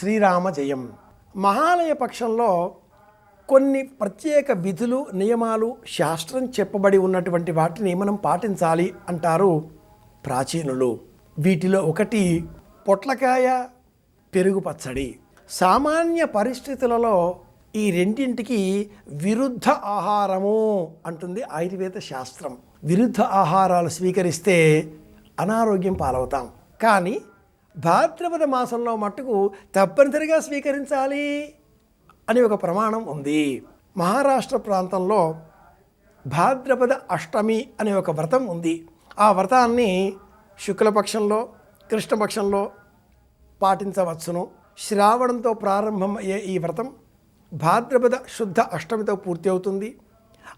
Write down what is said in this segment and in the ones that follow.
శ్రీరామ జయం. మహాలయ పక్షంలో కొన్ని ప్రత్యేక విధులు నియమాలు శాస్త్రం చెప్పబడి ఉన్నటువంటి వాటిని మనం పాటించాలి అంటారు ప్రాచీనులు. వీటిలో ఒకటి పొట్లకాయ పెరుగు పచ్చడి. సామాన్య పరిస్థితులలో ఈ రెండింటికి విరుద్ధ ఆహారము అంటుంది ఆయుర్వేద శాస్త్రం. విరుద్ధ ఆహారాలు స్వీకరిస్తే అనారోగ్యం పాలవుతాం. కానీ భాద్రపద మాసంలో మట్టుకు తప్పనిసరిగా స్వీకరించాలి అని ఒక ప్రమాణం ఉంది. మహారాష్ట్ర ప్రాంతంలో భాద్రపద అష్టమి అనే ఒక వ్రతం ఉంది. ఆ వ్రతాన్ని శుక్లపక్షంలో కృష్ణపక్షంలో పాటించవచ్చును. శ్రావణంతో ప్రారంభమయ్యే ఈ వ్రతం భాద్రపద శుద్ధ అష్టమితో పూర్తి అవుతుంది.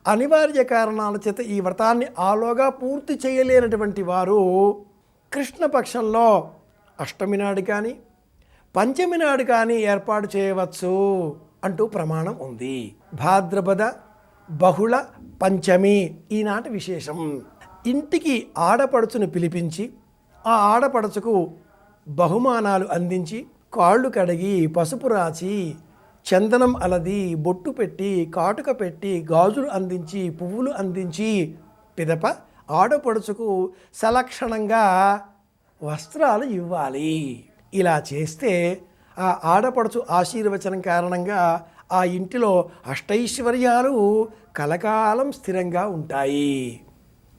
అనివార్య కారణాల చేత ఈ వ్రతాన్ని ఆలోగా పూర్తి చేయలేనటువంటి వారు కృష్ణపక్షంలో అష్టమి నాడు కానీ పంచమి నాడు కానీ ఏర్పాటు చేయవచ్చు అంటూ ప్రమాణం ఉంది. భాద్రపద బహుళ పంచమి ఈనాటి విశేషం. ఇంటికి ఆడపడుచును పిలిపించి ఆ ఆడపడుచుకు బహుమానాలు అందించి కాళ్ళు కడిగి పసుపు రాచి చందనం అలది బొట్టు పెట్టి కాటుక పెట్టి గాజులు అందించి పువ్వులు అందించి పిదప ఆడపడుచుకు సలక్షణంగా వస్త్రాలు ఇవ్వాలి. ఇలా చేస్తే ఆ ఆడపడుచు ఆశీర్వచనం కారణంగా ఆ ఇంటిలో అష్టైశ్వర్యాలు కలకాలం స్థిరంగా ఉంటాయి.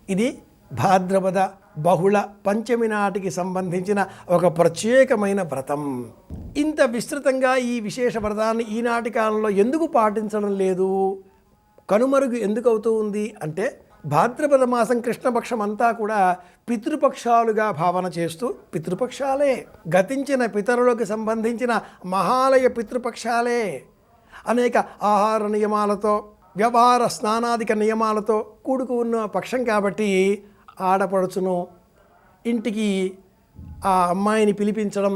ఇది భాద్రపద బహుళ పంచమి నాటికి సంబంధించిన ఒక ప్రత్యేకమైన వ్రతం. ఇంత విస్తృతంగా ఈ విశేష వ్రతాన్ని ఈనాటి కాలంలో ఎందుకు పాటించడం లేదు? కనుమరుగు ఎందుకు అవుతూ ఉంది? అంటే భాద్రపద మాసం కృష్ణపక్షం అంతా కూడా పితృపక్షాలుగా భావన చేస్తూ పితృపక్షాలే గతించిన పితరులకు సంబంధించిన మహాలయ పితృపక్షాలే అనేక ఆహార నియమాలతో వ్యవహార స్నానాధిక నియమాలతో కూడుకు ఉన్న పక్షం కాబట్టి ఆడపడుచును ఇంటికి ఆ అమ్మాయిని పిలిపించడం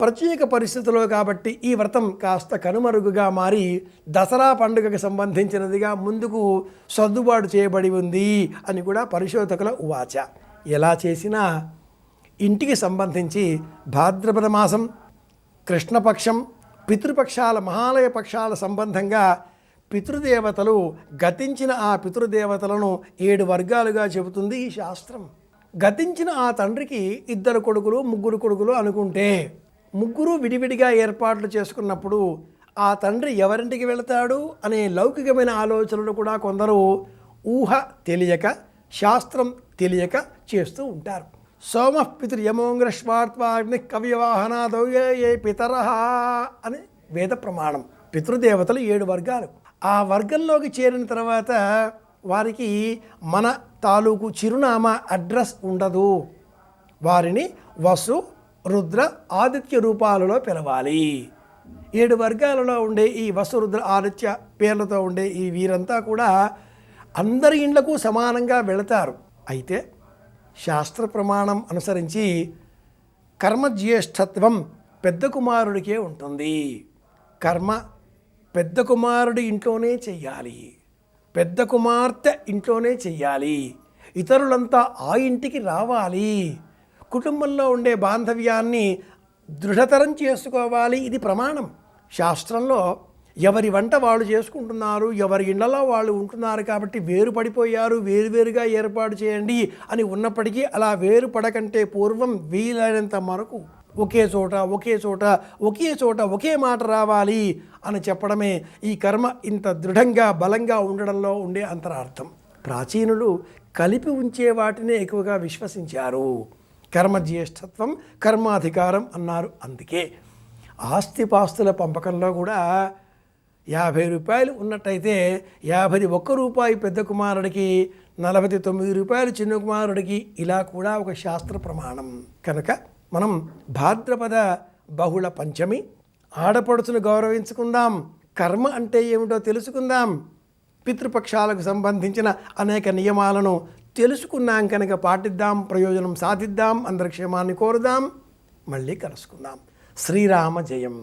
ప్రత్యేక పరిస్థితుల్లో కాబట్టి ఈ వ్రతం కాస్త కనుమరుగుగా మారి దసరా పండుగకు సంబంధించినదిగా ముందుకు సర్దుబాటు చేయబడి ఉంది అని కూడా పరిశోధకుల ఉవాచ. ఎలా చేసినా ఇంటికి సంబంధించి భాద్రపద మాసం కృష్ణపక్షం పితృపక్షాల మహాలయ పక్షాల సంబంధంగా పితృదేవతలు గతించిన ఆ పితృదేవతలను ఏడు వర్గాలుగా చెబుతుంది ఈ శాస్త్రం. గతించిన ఆ తండ్రికి ఇద్దరు కొడుకులు ముగ్గురు కొడుకులు అనుకుంటే ముగ్గురు విడివిడిగా ఏర్పాట్లు చేసుకున్నప్పుడు ఆ తండ్రి ఎవరింటికి వెళతాడు అనే లౌకికమైన ఆలోచనలు కూడా కొందరు ఊహ తెలియక శాస్త్రం తెలియక చేస్తూ ఉంటారు. సోమ పితృయమోంగ్రశ్వాత్వాగ్ని కవ్యవాహనాదౌయే ఏ పితర అని వేద ప్రమాణం. పితృదేవతలు ఏడు వర్గాలు. ఆ వర్గంలోకి చేరిన తర్వాత వారికి మన తాలూకు చిరునామా అడ్రస్ ఉండదు. వారిని వసు రుద్ర ఆదిత్య రూపాలలో పిలవాలి. ఏడు వర్గాలలో ఉండే ఈ వసురుద్ర ఆదిత్య పేర్లతో ఉండే ఈ వీరంతా కూడా అందరి ఇండ్లకు సమానంగా వెళతారు. అయితే శాస్త్ర ప్రమాణం అనుసరించి కర్మజ్యేష్ఠత్వం పెద్ద కుమారుడికే ఉంటుంది. కర్మ పెద్ద కుమారుడి ఇంట్లోనే చెయ్యాలి. పెద్ద కుమార్తె ఇంట్లోనే చెయ్యాలి. ఇతరులంతా ఆ ఇంటికి రావాలి. కుటుంబంలో ఉండే బాంధవ్యాన్ని దృఢతరం చేసుకోవాలి. ఇది ప్రమాణం. శాస్త్రంలో ఎవరి వంట వాళ్ళు చేసుకుంటున్నారు ఎవరి ఇళ్ళలో వాళ్ళు ఉంటున్నారు కాబట్టి వేరు పడిపోయారు వేరువేరుగా ఏర్పాటు చేయండి అని ఉన్నప్పటికీ అలా వేరు పడకంటే పూర్వం వీలైనంత మరకు ఒకే చోట ఒకే చోట ఒకే చోట ఒకే మాట రావాలి అని చెప్పడమే ఈ కర్మ. ఇంత దృఢంగా బలంగా ఉండడంలో ఉండే అంతరార్థం. ప్రాచీనులు కలిపి ఉంచే వాటినే ఎక్కువగా విశ్వసించారు. కర్మజ్యేష్ఠత్వం కర్మాధికారం అన్నారు. అందుకే ఆస్తిపాస్తుల పంపకంలో కూడా యాభై రూపాయలు ఉన్నట్టయితే యాభై ఒక్క రూపాయి పెద్ద కుమారుడికి నలభై తొమ్మిది రూపాయలు చిన్న కుమారుడికి ఇలా కూడా ఒక శాస్త్ర ప్రమాణం. కనుక మనం భాద్రపద బహుళ పంచమి ఆడపడుచును గౌరవించుకుందాం కర్మ అంటే ఏమిటో తెలుసుకుందాం. పితృపక్షాలకు సంబంధించిన అనేక నియమాలను తెలుసుకున్నాం కనుక పాటిద్దాం ప్రయోజనం సాధిద్దాం అందరి క్షేమాన్ని కోరుదాం. మళ్ళీ కలుసుకుందాం. శ్రీరామ జయం.